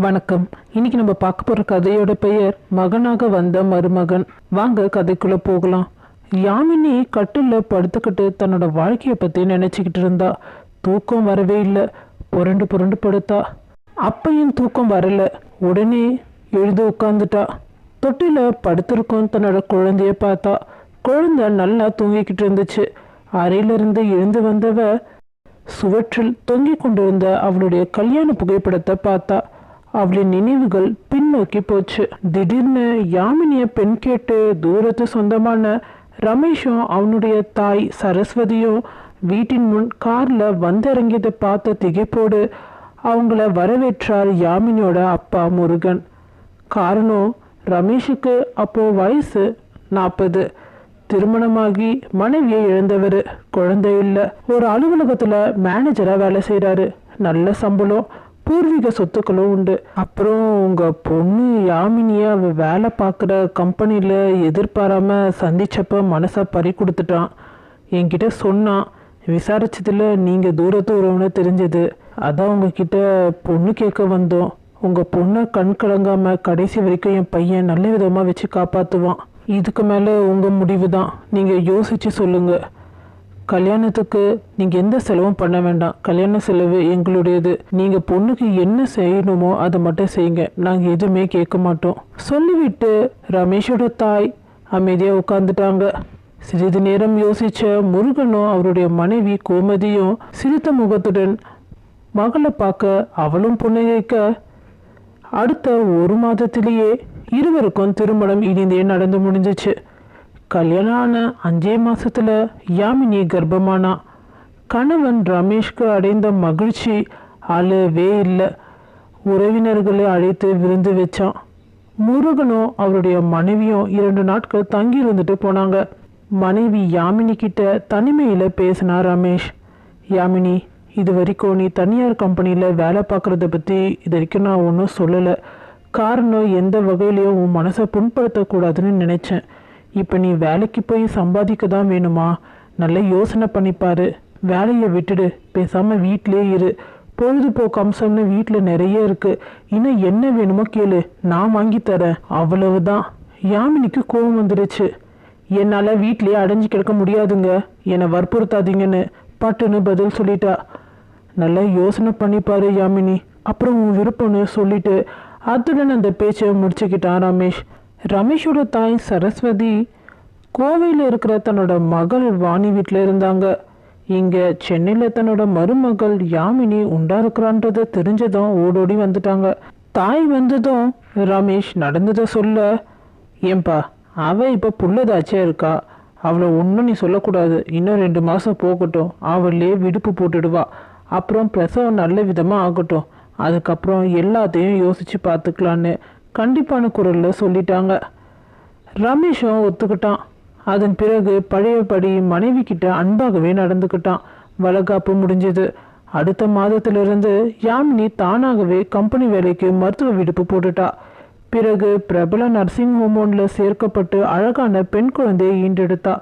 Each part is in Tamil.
வணக்கம். இன்னைக்கு நம்ம பார்க்க போகிற கதையோட பெயர் மகனாக வந்த மருமகன். வாங்க கதைக்குள்ளே போகலாம். யாமினி கட்டில் படுத்துக்கிட்டு தன்னோட வாழ்க்கையை பற்றி நினச்சிக்கிட்டு இருந்தா. தூக்கம் வரவே இல்லை. புரண்டு புரண்டு படுத்தா. அப்பையும் தூக்கம் வரல. உடனே எழுந்து உட்காந்துட்டா தொட்டில படுத்திருக்கும் தன்னோட குழந்தைய பார்த்தா. குழந்தை நல்லா தூங்கிக்கிட்டு இருந்துச்சு. அறையிலிருந்து எழுந்து வந்தவ சுவற்றில் தொங்கிக் கொண்டிருந்த அவளுடைய கல்யாண புகைப்படத்தை பார்த்தா. அவளின் நினைவுகள் பின்னோக்கி போச்சு. திடீர்னு யாமினிய பெண் கேட்டு தூரத்து சொந்தமான ரமேஷும் அவனுடைய தாய் சரஸ்வதியும் வீட்டின் முன் கார்ல வந்திறங்கியதை பார்த்த திகைப்போடு அவங்கள வரவேற்றார் யாமினியோட அப்பா முருகன். காரணம் ரமேஷுக்கு அப்போ வயசு நாற்பது திருமணமாகி மனைவியை இழந்தவர் குழந்தை இல்லை. ஒரு அலுவலகத்துல மேனேஜரா வேலை செய்யறாரு நல்ல சம்பளம் பூர்வீக சொத்துக்களும் உண்டு. அப்புறம் உங்க பொண்ணு யாமினிய அவ வேலை பார்க்குற கம்பெனியில் எதிர்பாராம சந்திச்சப்ப மனசை பறி கொடுத்துட்டான். என்கிட்ட சொன்னான் விசாரிச்சதுல நீங்க தூரத்து உறவுன்னு தெரிஞ்சது. அதான் உங்ககிட்ட பொண்ணு கேட்க வந்தோம். உங்க பொண்ணை கண் கலங்காம கடைசி வரைக்கும் என் பையன் நல்ல விதமா வச்சு காப்பாத்துவான். இதுக்கு மேல உங்க முடிவு தான் நீங்க யோசிச்சு சொல்லுங்க. கல்யாணத்துக்கு நீங்கள் எந்த செலவும் பண்ண வேண்டாம். கல்யாண செலவு எங்களுடையது. நீங்கள் பொண்ணுக்கு என்ன செய்யணுமோ அதை மட்டும் செய்யுங்க. நாங்கள் எதுவுமே கேட்க மாட்டோம். சொல்லிவிட்டு ரமேஷோட தாய் அமைதியாக உட்காந்துட்டாங்க சிறிது நேரம் யோசிச்ச முருகனும் அவருடைய மனைவி கோமதியும் சிரித்த முகத்துடன் மகளை பார்க்க அவளும் புன்னகைக்க அடுத்த ஒரு மாதத்திலேயே இருவருக்கும் திருமணம் இனிந்தே நடந்து முடிஞ்சிச்சு. கல்யாணம் ஆன அஞ்சே மாசத்துல யாமினி கர்ப்பமானா. கணவன் ரமேஷ்க்கு அடைந்த மகிழ்ச்சி அளவே இல்லை. உறவினர்களை அழைத்து விருந்து வச்சான். முருகனும் அவருடைய மனைவியும் இரண்டு நாட்கள் தங்கி இருந்துட்டு போனாங்க. மனைவி யாமினி கிட்ட தனிமையில பேசினா ரமேஷ் யாமினி இது வரைக்கும் நீ தனியார் கம்பெனியில் வேலை பார்க்குறத பற்றி இது வரைக்கும் நான் ஒன்றும் சொல்லலை. காரணம் எந்த வகையிலையும் உன் மனசை புண்படுத்தக்கூடாதுன்னு நினச்சேன். இப்போ நீ வேலைக்கு போய் சம்பாதிக்க தான் வேணுமா? நல்லா யோசனை பண்ணிப்பாரு. வேலையை விட்டுடு. பேசாமல் வீட்டிலே இரு. பொழுதுபோக்கு அம்சம்னு வீட்டில் நிறைய இருக்கு. இன்னும் என்ன வேணுமோ கேளு. நான் வாங்கி தரேன். அவ்வளவுதான். யாமினிக்கு கோபம் வந்துடுச்சு என்னால் வீட்டிலேயே அடைஞ்சு கிடக்க முடியாதுங்க. என்னை வற்புறுத்தாதீங்கன்னு பட்டுன்னு பதில் சொல்லிட்டா. நல்லா யோசனை பண்ணிப்பாரு யாமினி. அப்புறம் உன் விருப்பம்னு சொல்லிட்டு அத்துடன் அந்த பேச்சை முடிச்சுக்கிட்டான் ரமேஷ். ரமேஷோட தாய் சரஸ்வதி கோவையில் இருக்கிற தன்னோட மகள் வாணி வீட்டில் இருந்தாங்க. இங்கே சென்னையில் தன்னோட மருமகள் யாமினி உண்டா இருக்கிறான்றதை தெரிஞ்சதும் ஓடோடி வந்துட்டாங்க. தாய் வந்ததும் ரமேஷ் நடந்ததை சொல்ல ஏன்பா அவ இப்போ புள்ளதாச்சே இருக்கா? அவளை ஒன்றும் நீ சொல்லக்கூடாது. இன்னும் ரெண்டு மாதம் போகட்டும். அவளே விடுப்பு போட்டுடுவா. அப்புறம் பிரசவம் நல்ல விதமாக ஆகட்டும். அதுக்கப்புறம் எல்லாத்தையும் யோசிச்சு பார்த்துக்கலான்னு கண்டிப்பான குரலில் சொல்லிட்டாங்க. ரமேஷும் ஒத்துக்கிட்டான். அதன் பிறகு பழையபடி மனைவி கிட்ட அன்பாகவே நடந்துக்கிட்டான். வளகாப்பு முடிஞ்சது. அடுத்த மாதத்திலிருந்து யாமினி தானாகவே கம்பெனி வேலைக்கு மருத்துவ விடுப்பு போட்டுட்டா. பிறகு பிரபல நர்சிங் ஹோமோனில் சேர்க்கப்பட்டு அழகான பெண் குழந்தையை ஈண்டெடுத்தா.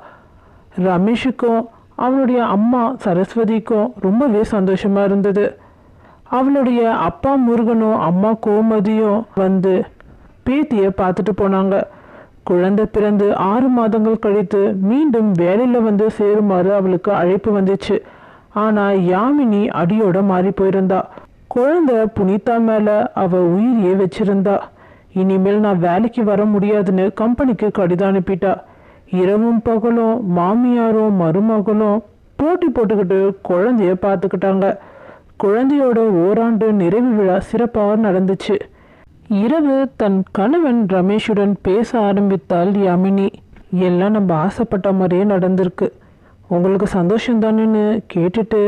ரமேஷுக்கும் அவனுடைய அம்மா சரஸ்வதிக்கும் ரொம்பவே சந்தோஷமாக இருந்தது. அவளுடைய அப்பா முருகனும் அம்மா கோமதியும் வந்து பேத்தியை பார்த்துட்டு போனாங்க. குழந்தை பிறந்து ஆறு மாதங்கள் கழித்து மீண்டும் வேலையில் வந்து சேருமாறு அவளுக்கு அழைப்பு வந்துச்சு. ஆனால் யாமினி அடியோட மாறி போயிருந்தா. குழந்தை புனிதா மேலே அவள் உயிரியே வச்சிருந்தா. இனிமேல் நான் வேலைக்கு வர முடியாதுன்னு கம்பெனிக்கு கடிதம் அனுப்பிட்டா. இரவும் பகலும் மாமியாரும் மருமகளும் போட்டி போட்டுக்கிட்டு குழந்தைய பார்த்துக்கிட்டாங்க. குழந்தையோட ஓராண்டு நிறைவு விழா சிறப்பாக நடந்துச்சு. இரவு தன் கணவன் ரமேஷுடன் பேச ஆரம்பித்தாள் யாமினி. எல்லாம் நம்ம ஆசைப்பட்ட மாதிரியே நடந்திருக்கு. உங்களுக்கு சந்தோஷம் தானேன்னு கேட்டுட்டு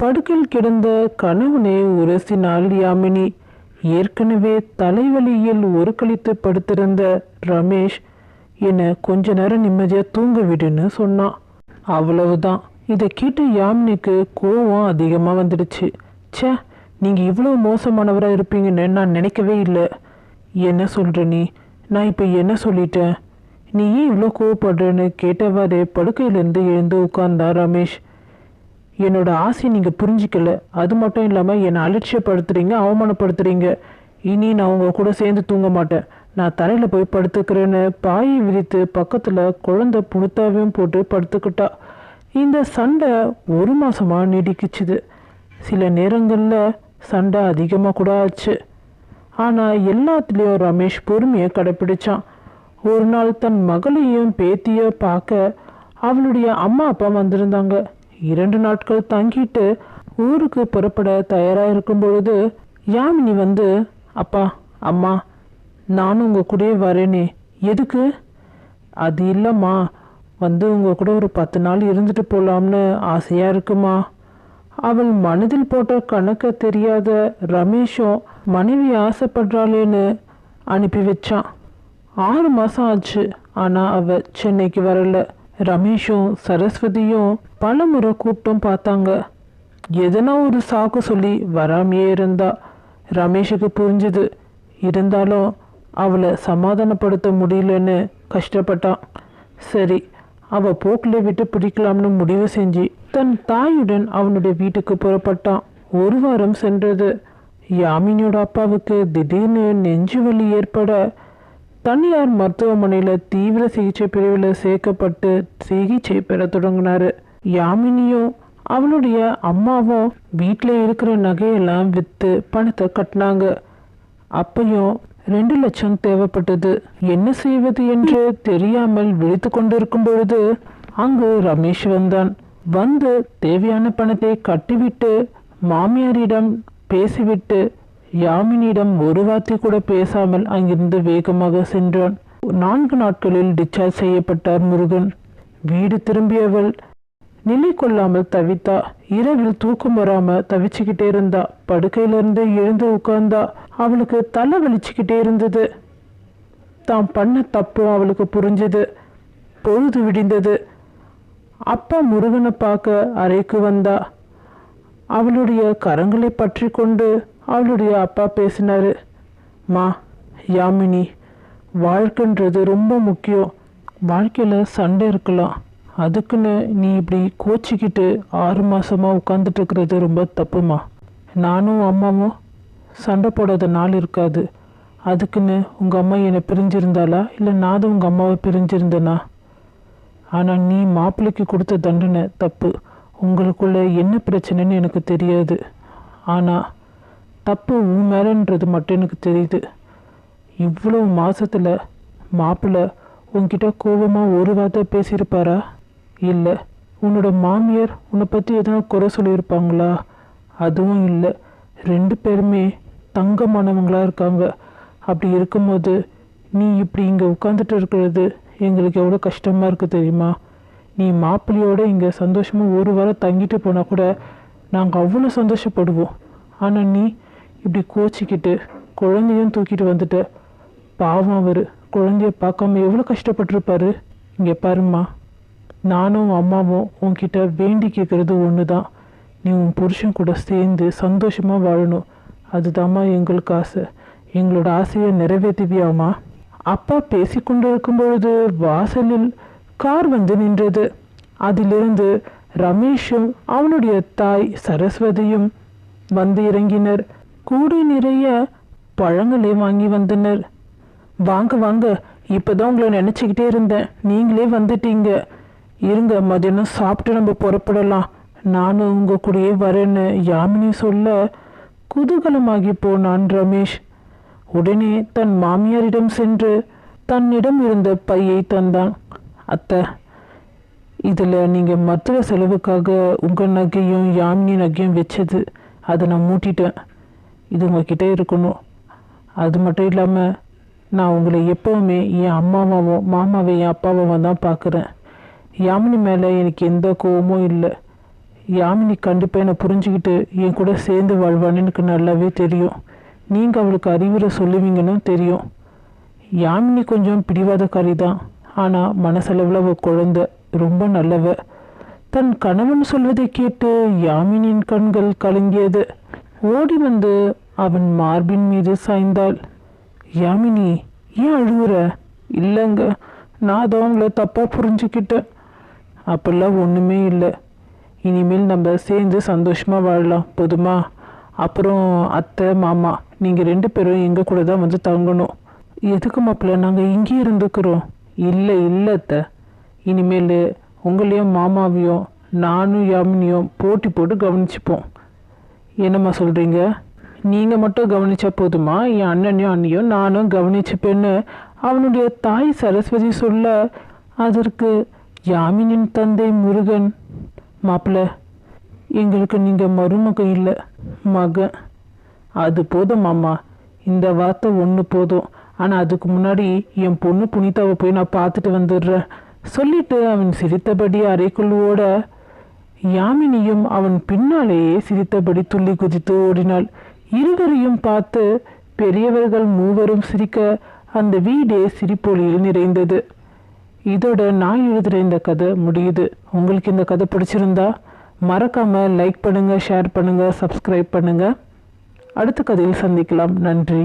படுக்கையில் கிடந்த கணவனை உரசினாள் யாமினி. ஏற்கனவே தலைவலியில் ஒரு கழித்து படுத்திருந்த ரமேஷ் என்னை கொஞ்ச நேரம் நிம்மதியாக தூங்க விடுன்னு சொன்னான் அவ்வளவுதான். இதை கேட்டு யாமினிக்கு கோவம் அதிகமாக வந்துடுச்சு. ச்சே நீங்கள் இவ்வளோ மோசமானவராக இருப்பீங்கன்னு நான் நினைக்கவே இல்லை. என்ன சொல்கிற நீ? நான் இப்போ என்ன சொல்லிட்டேன்? நீ ஏன் இவ்வளோ கோவப்படுறேன்னு கேட்டவாறே படுக்கையிலேருந்து எழுந்து உட்கார்ந்தா ரமேஷ். என்னோட ஆசையை நீங்கள் புரிஞ்சிக்கல. அது மட்டும் இல்லாமல் என்னை அலட்சியப்படுத்துறீங்க அவமானப்படுத்துறீங்க. இனி நான் உங்கள் கூட சேர்ந்து தூங்க மாட்டேன். நான் தரையில் போய் படுத்துக்கிறேன்னு பாயை விரித்து பக்கத்தில் குழந்தை புணுத்தாவையும் போட்டு படுத்துக்கிட்டா. இந்த சண்டை ஒரு மாதமாக நீடிக்குச்சுது. சில நேரங்களில் சண்டை அதிகமாக கூட ஆச்சு. ஆனால் எல்லாத்துலேயும் ரமேஷ் பொறுமையை கடைப்பிடிச்சான். ஒரு நாள் தன் மகளையும் பேத்திய பார்க்க அவளுடைய அம்மா அப்பா வந்திருந்தாங்க. இரண்டு நாட்கள் தங்கிட்டு ஊருக்கு புறப்பட தயாராக இருக்கும் பொழுது யாமினி வந்து அப்பா அம்மா நானும் உங்கள் கூடயே வரேனே. எதுக்கு? அது இல்லைம்மா. வந்து உங்கள் கூட ஒரு பத்து நாள் இருந்துட்டு போகலாம்னு ஆசையாக இருக்குமா. அவள் மனதில் போட்ட கணக்க தெரியாத ரமேஷும் மனைவி ஆசைப்படுறாளேன்னு அனுப்பி வச்சான். ஆறு மாதம் ஆச்சு ஆனால் அவ சென்னைக்கு வரல. ரமேஷும் சரஸ்வதியும் பல முறை கூப்பிட்டும் பார்த்தாங்க. எதனா ஒரு சாக்கு சொல்லி வராமையே இருந்தா ரமேஷுக்கு புரிஞ்சுது. இருந்தாலும் அவளை சமாதானப்படுத்த முடியலன்னு கஷ்டப்பட்டான். சரி அவ போக்கில் விட்டு பிடிக்கலாம்னு முடிவு செஞ்சு தன் தாயுடன் அவனுடைய வீட்டுக்கு புறப்பட்டான். ஒரு வாரம் சென்றது. யாமினியோட அப்பாவுக்கு திடீர்னு நெஞ்சு வலி ஏற்பட தனியார் மருத்துவமனையில் தீவிர சிகிச்சை பிரிவில் சேர்க்கப்பட்டு சிகிச்சை பெற தொடங்கினாரு. யாமினியும் அவளுடைய அம்மாவும் வீட்டில் இருக்கிற நகையெல்லாம் விற்று பணத்தை கட்டினாங்க. அப்பையும் ரெண்டு லட்சம் தேவைப்பட்டது. என்ன செய்வது என்று தெரியாமல் விழித்து கொண்டிருக்கும் பொழுது அங்கு ரமேஷ் வந்தான். வந்து தேவையான பணத்தை கட்டிவிட்டு மாமியாரிடம் பேசிவிட்டு யாமினியிடம் ஒரு வார்த்தை கூட பேசாமல் அங்கிருந்து வேகமாக சென்றான். நான்கு நாட்களில் டிஸ்சார்ஜ் செய்யப்பட்டார் முருகன். வீடு திரும்பியவள் நிலை கொள்ளாமல் தவித்தா இரவில் தூக்கம் வராம தவிச்சுக்கிட்டே இருந்தா படுக்கையிலிருந்து எழுந்து உட்கார்ந்தா அவளுக்கு தலை வலிச்சுக்கிட்டே இருந்தது. தாம் பண்ண தப்பும் அவளுக்கு புரிஞ்சது. பொழுது விடிந்தது. அப்பா முருகனை பார்க்க அறைக்கு வந்தா. அவளுடைய கரங்களை பற்றி கொண்டு அவளுடைய அப்பா பேசினாரு. மா யாமினி வாழ்க்கைன்றது ரொம்ப முக்கியம். வாழ்க்கையில் சண்டை இருக்கலாம். அதுக்குன்னு நீ இப்படி கோச்சிக்கிட்டு ஆறு மாதமாக உட்காந்துட்டு இருக்கிறது ரொம்ப தப்புமா? நானும் அம்மாவும் சண்டை போடாத நாள் இருக்காது. அதுக்குன்னு உங்கள் அம்மா என்னை பிரிஞ்சிருந்தாளா? இல்லை நான் தான் உங்கள் அம்மாவை பிரிஞ்சிருந்தேனா? ஆனால் நீ மாப்பிள்ளைக்கு கொடுத்த தண்டனை தப்பு. உங்களுக்குள்ள என்ன பிரச்சனைன்னு எனக்கு தெரியாது. ஆனால் தப்பு உன் மேலன்றது மட்டும் எனக்கு தெரியுது. இவ்வளோ மாதத்தில் மாப்பிள்ளை உன்கிட்ட கோபமாக ஒரு வார்த்தை பேசியிருப்பாரா? இல்லை. உன்னோட மாமியார் உன்னை பற்றி எதனா குறை சொல்லியிருப்பாங்களா? அதுவும் இல்லை. ரெண்டு பேருமே தங்கமானவங்களாக இருக்காங்க. அப்படி இருக்கும்போது நீ இப்படி இங்கே உட்காந்துட்டு இருக்கிறது எங்களுக்கு எவ்வளோ கஷ்டமாக இருக்குது தெரியுமா? நீ மாப்பிள்ளையோடு இங்கே சந்தோஷமாக ஒரு வாரம் தங்கிட்டு போனால் கூட நாங்கள் அவ்வளோ சந்தோஷப்படுவோம். ஆனால் நீ இப்படி கோச்சிக்கிட்டு குழந்தையும் தூக்கிட்டு வந்துட்ட. பாவம் அவர். குழந்தைய பார்க்காம எவ்வளோ கஷ்டப்பட்டிருப்பாரு? இங்கே பாரும்மா. நானும் அம்மாவும் உன்கிட்ட வேண்டி கேட்குறது ஒன்று தான் நீ உன் புருஷன் கூட சேர்ந்து சந்தோஷமாக வாழணும். அதுதாம்மா எங்களுக்கு ஆசை. எங்களோட ஆசையை நிறைவேற்றுவியாமா அப்பா பேசிக்கொண்டு இருக்கும் பொழுது வாசலில் கார் வந்து நின்றது. அதிலிருந்து ரமேஷும் அவனுடைய தாய் சரஸ்வதியும் வந்து இறங்கினர். கூடை நிறைய பழங்களை வாங்கி வந்தனர். வாங்க வாங்க இப்போதான் உங்களை நினச்சிக்கிட்டே இருந்தேன். நீங்களே வந்துட்டீங்க. இருங்க மதியானம் சாப்பிட்டு நம்ம புறப்படலாம். நானும் உங்க கூடயே வரேன்னு யாமினி சொல்ல குதூகலமாகி போனான் ரமேஷ். உடனே தன் மாமியாரிடம் சென்று தன்னிடம் இருந்த பையை தந்தான். அத்தை இதில் நீங்கள் மற்ற செலவுக்காக உங்கள் நகையும் யாமினி நகையும் வச்சது அதை நான் மூட்டிட்டேன். இது உங்ககிட்ட இருக்கணும். அது மட்டும் இல்லாமல் நான் உங்களை எப்போவுமே என் அம்மாவாவும் மாமாவை என் அப்பாவாவும் தான் பார்க்குறேன் யாமினி மேலே எனக்கு எந்த கோபமும் இல்லை. யாமினி கண்டிப்பாக என்னை புரிஞ்சுக்கிட்டு என் கூட சேர்ந்து வாழ்வான்னு எனக்கு நல்லாவே தெரியும். நீங்கள் அவளுக்கு அறிவுரை சொல்லுவீங்கன்னு தெரியும். யாமினி கொஞ்சம் பிடிவாதக்காரி தான் ஆனால் மனசளவில் அவள் குழந்த ரொம்ப நல்லவ. தன் கணவன் சொல்வதை கேட்டு யாமினியின் கண்கள் கலங்கியது. ஓடி வந்து அவன் மார்பின் மீது சாய்ந்தாள். யாமினி ஏன் அழுகுற இல்லைங்க நான் அதை அவங்கள தப்பாக புரிஞ்சுக்கிட்டேன். அப்பெல்லாம் ஒன்றுமே இல்லை. இனிமேல் நம்ம சேர்ந்து சந்தோஷமாக வாழலாம். போதுமா? அப்புறம் அத்தை மாமா நீங்கள் ரெண்டு பேரும் எங்கள் கூட தான் வந்து தங்கணும். எதுக்கு மாப்பிள்ள நாங்கள் இங்கே இருந்துக்கிறோம். இல்லை இல்லை அத்தை. இனிமேல் உங்களையும் மாமாவையும் நானும் யாமினியும் போட்டி போட்டு கவனிச்சுப்போம். என்னம்மா சொல்கிறீங்க நீங்கள் மட்டும் கவனித்தா போதுமா? என் அண்ணனையும் அண்ணியும் நானும் கவனிச்சுப்பேன்னு அவனுடைய தாய் சரஸ்வதி சொல்ல அதற்கு யாமினின் தந்தை முருகன். மாப்பிள்ள எங்களுக்கு நீங்கள் மருமகன் இல்லை மகன் அது போதும் மாமா. இந்த வார்த்தை ஒன்று போதும். ஆனால் அதுக்கு முன்னாடி என் பொண்ணு புனிதாவை போய் நான் பார்த்துட்டு வந்துடுறேன். சொல்லிட்டு அவன் சிரித்தபடி அறைக்குள் ஓட யாமினியும் அவன் பின்னாலேயே சிரித்தபடி துள்ளி குதித்து ஓடினாள். இருவரையும் பார்த்து பெரியவர்கள் மூவரும் சிரிக்க அந்த வீடே சிரிப்பொலியில் நிறைந்தது. இதோட நான் எழுதுகிற இந்த கதை முடியுது. உங்களுக்கு இந்த கதை பிடிச்சிருந்தா மறக்காமல் லைக் பண்ணுங்கள் ஷேர் பண்ணுங்கள் சப்ஸ்கிரைப் பண்ணுங்கள் அடுத்த கதையில் சந்திக்கலாம். நன்றி.